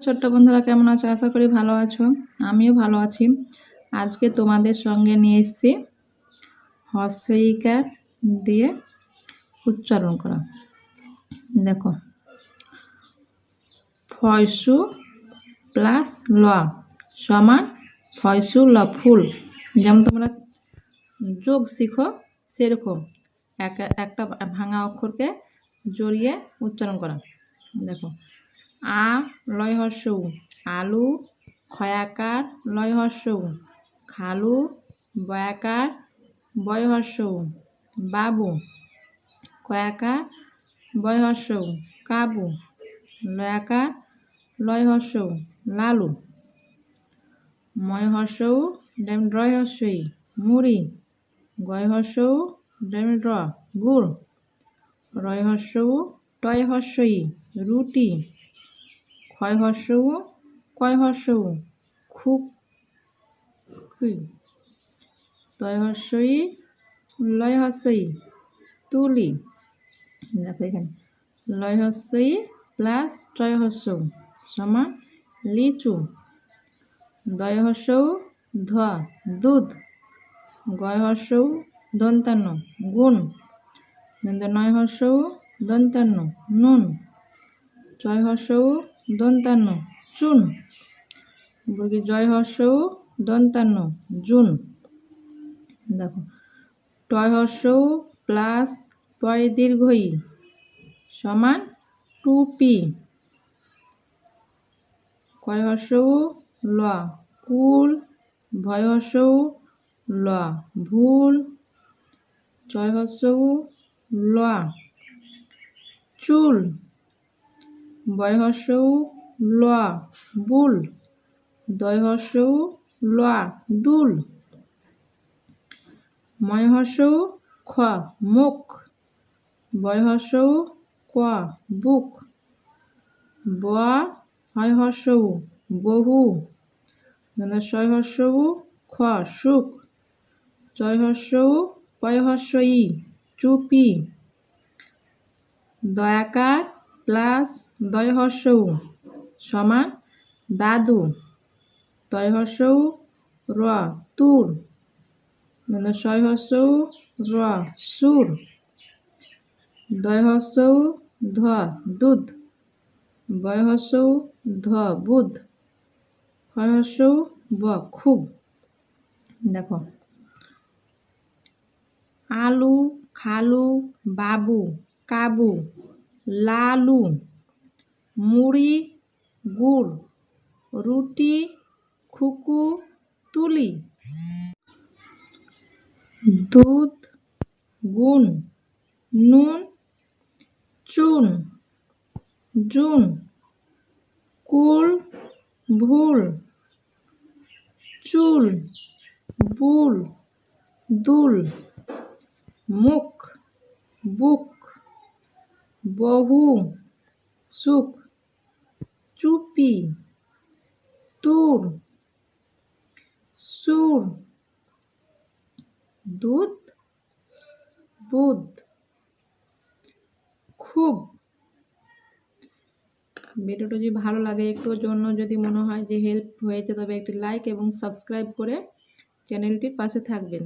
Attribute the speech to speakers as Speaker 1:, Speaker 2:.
Speaker 1: ছোট্ট বন্ধুরা, কেমন আছো? আশা করি ভালো আছো। আমিও ভালো আছি। আজকে তোমাদের সঙ্গে নিয়ে এসেছি হস্যইকার দিয়ে উচ্চারণ করা। দেখো, ফয়সু প্লাস ল সমান ফয়সু ল ফুল। যেমন তোমরা যোগ শিখো, সেরকম এক, একটা ভাঙা অক্ষরকে জড়িয়ে উচ্চারণ করা। দেখো আ লয় হর্ষৌ আলু ক্ষয়াকার লয় হর্ষৌ খালু বয়াকার বয় হর্ষৌ বাবু কয়াকার বয় হর্ষৌ কাবু লয়াকার লয় হর্ষৌ লালু ময় হর্ষৌ ডেম ড্রয় হর্ষই মুড়ি গয় হর্ষৌ ডেম ড্র গুড় রয় হর্ষৌ টয় হর্ষই রুটি ক্ষয় হর্ষৌ কয় হর্ষৌ খুব তয় হর্ষই লয় হর্ষই তুলি দেখো এখানে লয় হর্ষই প্লাস টয় হর্ষৌ সমান লিচু দয় হর্ষৌ ধ দুধ গয় হর্ষৌ দন্তান্ন গুণ নয় হর্ষৌ দন্তান্ন নুন ছয় হর্ষৌ দন্তান্ন চুন বর্গী জয় হর্ষৌ দন্তান্ন, জুন। দেখো, টয় হর্ষৌ প্লাস পয় দীর্ঘই সমান টুপি কয় হর্ষৌ ল, কুল। ভয় হর্ষৌ ল, ভুল। চয় হর্ষৌ ল, চুল। বয়হর্ষৌ ল বুল। দয়হর্ষৌ ল দুল। ময়হর্ষৌ খ মুখ। বয়হর্ষৌ ক বুক। ব হয়হর্ষৌ বহু। ছয়হর্ষৌ খ সুখ। জয়হর্ষৌ পয়হর্ষয়ী চুপি। দয়াকার প্লাস দয়হর্ষৌ সমান দাদু। তয়হর্ষৌ র, তুর। ছয়হর্ষৌ র, সুর। দয়হর্ষৌ ধ, দুধ। বয়হর্ষৌ ধ, বুধ। ক্ষয়হর্ষৌ ব, খুব। দেখো। আলু, খালু, বাবু, কাবু। লালু, মুড়ি, গুড়, রুটি, খুকু, তুলি। দুধ, গুণ, নুন, চুন, জুন, কুল, ভুল, চুল, বুল, দুল, মুখ, বুক। বহু, সুখ, চুপি, তুর, সুর, দুধ, বুধ, খুব। ভিডিওটা যদি ভালো লাগে একটুর জন্য যদি মনে হয় যে হেল্প হয়েছে, তবে একটি লাইক এবং সাবস্ক্রাইব করে চ্যানেলটির পাশে থাকবেন।